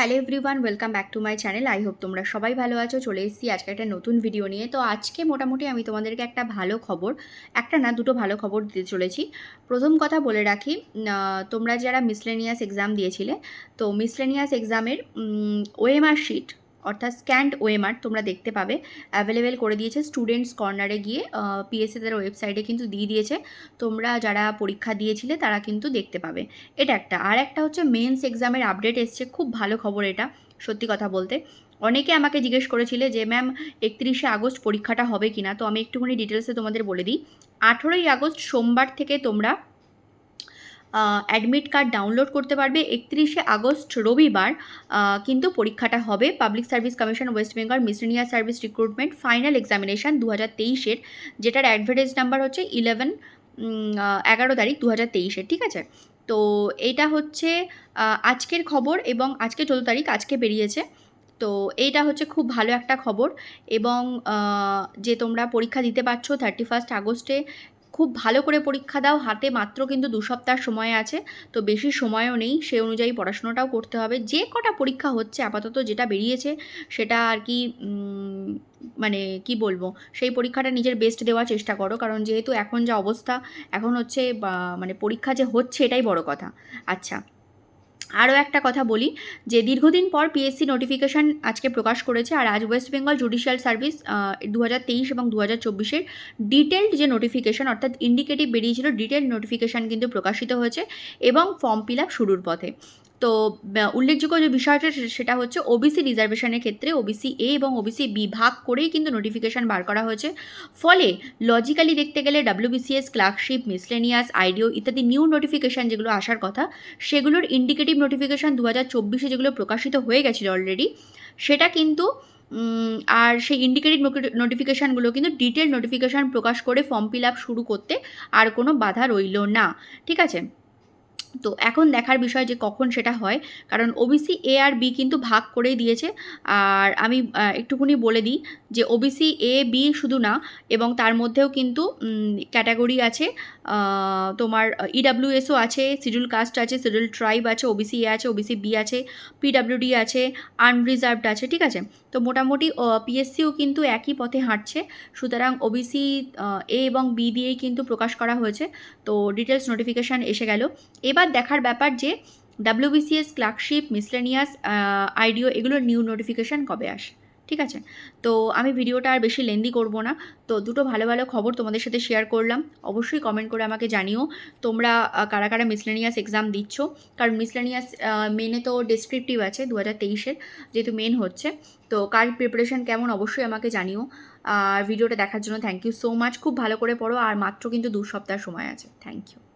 Hello everyone welcome back to my channel I hope তোমরা সবাই ভালো আছো। চলে এসেছি আজকে একটা নতুন ভিডিও নিয়ে। তো আজকে মোটামুটি আমি তোমাদেরকে একটা ভালো খবর, একটা না, দুটো ভালো খবর দিতে চলেছি। প্রথম কথা বলে রাখি তোমরা যারা মিসলেনিয়াস এক্সাম দিয়েছিলে, তো মিসলেনিয়াস এক্সামের ওএমআর শিট অর্থাৎ স্ক্যান্ড ওএমআর তোমরা দেখতে পাবে। অ্যাভেলেবেল করে দিয়েছে স্টুডেন্টস কর্নারে গিয়ে পিএসসি তাদের ওয়েবসাইটে কিন্তু দিয়ে দিয়েছে। তোমরা যারা পরীক্ষা দিয়েছিলে তারা কিন্তু দেখতে পাবে। এটা একটা। আর একটা হচ্ছে মেন্স এক্সামের আপডেট এসছে। খুব ভালো খবর এটা, সত্যি কথা বলতে। অনেকে আমাকে জিজ্ঞেস করেছিলে যে, ম্যাম, একত্রিশে আগস্ট পরীক্ষাটা হবে কিনা? তো আমি একটুখানি ডিটেলসে তোমাদের বলে দিই। আঠেরোই আগস্ট সোমবার থেকে তোমরা অ্যাডমিট কার্ড ডাউনলোড করতে পারবে একত্রিশে আগস্ট রবিবার। কিন্তু পরীক্ষাটা হবে public service commission West Bengal miscellaneous service recruitment final examination দু হাজার তেইশের, যেটার অ্যাডভার্টাইজ নাম্বার হচ্ছে ইলেভেন এগারো তারিখ দু হাজার তেইশের, ঠিক আছে? তো এইটা হচ্ছে আজকের খবর এবং আজকে চোদ্দ তারিখ আজকে বেরিয়েছে। তো এইটা হচ্ছে খুব ভালো একটা খবর এবং যে তোমরা পরীক্ষা দিতে পারছ থার্টি ফার্স্ট আগস্টে খুব ভালো করে পরীক্ষা দাও, হাতে মাত্র কিন্তু দু সপ্তাহ সময় আছে, তো বেশি সময়ও নেই, সে অনুযায়ী পড়াশোনাটাও করতে হবে। যে কটা পরীক্ষা হচ্ছে আপাতত যেটা বেরিয়েছে, সেটা আর কি মানে কি বলব, সেই পরীক্ষাটা নিজের বেস্ট দেওয়ার চেষ্টা করো, কারণ যেহেতু এখন যা অবস্থা, এখন হচ্ছে মানে পরীক্ষা যে হচ্ছে এটাই বড় কথা। আচ্ছা। আরও একটা কথা বলি, যে দীর্ঘদিন পর পিএসসি নোটিফিকেশান আজকে প্রকাশ করেছে আর আজ ওয়েস্ট বেঙ্গল জুডিশিয়াল সার্ভিস দু হাজার তেইশ এবং দু হাজার চব্বিশের ডিটেলড যে নোটিফিকেশান অর্থাৎ ইন্ডিকেটিভ বেরিয়েছিল ডিটেলড নোটিফিকেশান কিন্তু প্রকাশিত হয়েছে এবং ফর্ম ফিল আপ শুরুর পথে। তো উল্লেখযোগ্য যে বিষয়টা সেটা হচ্ছে ওবিসি রিজার্ভেশনের ক্ষেত্রে ওবিসি এ এবং ওবিসি বি ভাগ করেই কিন্তু নোটিফিকেশান বার করা হয়েছে। ফলে লজিক্যালি দেখতে গেলে ডাব্লিউবিসিএস ক্লার্কশিপ মিসলেনিয়াস আইডিও ইত্যাদি নিউ নোটিফিকেশান যেগুলো আসার কথা, সেগুলোর ইন্ডিকেটিভ নোটিফিকেশান দু হাজার চব্বিশে যেগুলো প্রকাশিত হয়ে গেছিল অলরেডি সেটা কিন্তু আর সেই ইন্ডিকেটিভ নোটিফিকেশানগুলো কিন্তু ডিটেল নোটিফিকেশান প্রকাশ করে ফর্ম ফিল আপ শুরু করতে আর কোনো বাধা রইল না। ঠিক আছে? তো এখন দেখার বিষয় যে কখন সেটা হয়, কারণ ওবিসি এ আর বি কিন্তু ভাগ করেই দিয়েছে। আর আমি একটুখানি বলে দিই যে ওবিসি এ বি শুধু না, এবং তার মধ্যেও কিন্তু ক্যাটাগরি আছে তোমার ইডাব্লিউএসও আছে শিডিউল কাস্ট আছে শিডিউল ট্রাইব আছে ওবিসি এ আছে ওবিসি বি আছে পিডাব্লিউডি আছে আনরিজার্ভড আছে, ঠিক আছে? তো মোটামুটি পিএসসিও কিন্তু একই পথে হাঁটছে। সুতরাং ওবিসি এ এবং বি দিয়েই কিন্তু প্রকাশ করা হয়েছে। তো ডিটেলস নোটিফিকেশান এসে গেল। এবার দেখার ব্যাপার যে ডাব্লিউবিসিএস ক্লার্কশিপ মিসলেনিয়াস আইডিও এগুলোর নিউ নোটিফিকেশান কবে আসে? ঠিক আছে? তো আমি ভিডিওটা আর বেশি লেন্দি করব না। তো দুটো ভালো ভালো খবর তোমাদের সাথে শেয়ার করলাম। অবশ্যই কমেন্ট করে আমাকে জানিও। তোমরা কারা কারা মিসলেনিয়াস এক্সাম দিচ্ছ? কারণ মিসলেনিয়াস মেনে তো ডেসক্রিপটিভ আছে দু হাজার তেইশের, যেহেতু মেন হচ্ছে। তো কার প্রিপারেশন কেমন অবশ্যই আমাকে জানিও। আর ভিডিওটা দেখার জন্য থ্যাংক ইউ সো মাচ খুব ভালো করে পড়ো। আর মাত্র কিন্তু দু সপ্তাহ সময় আছে। Thank you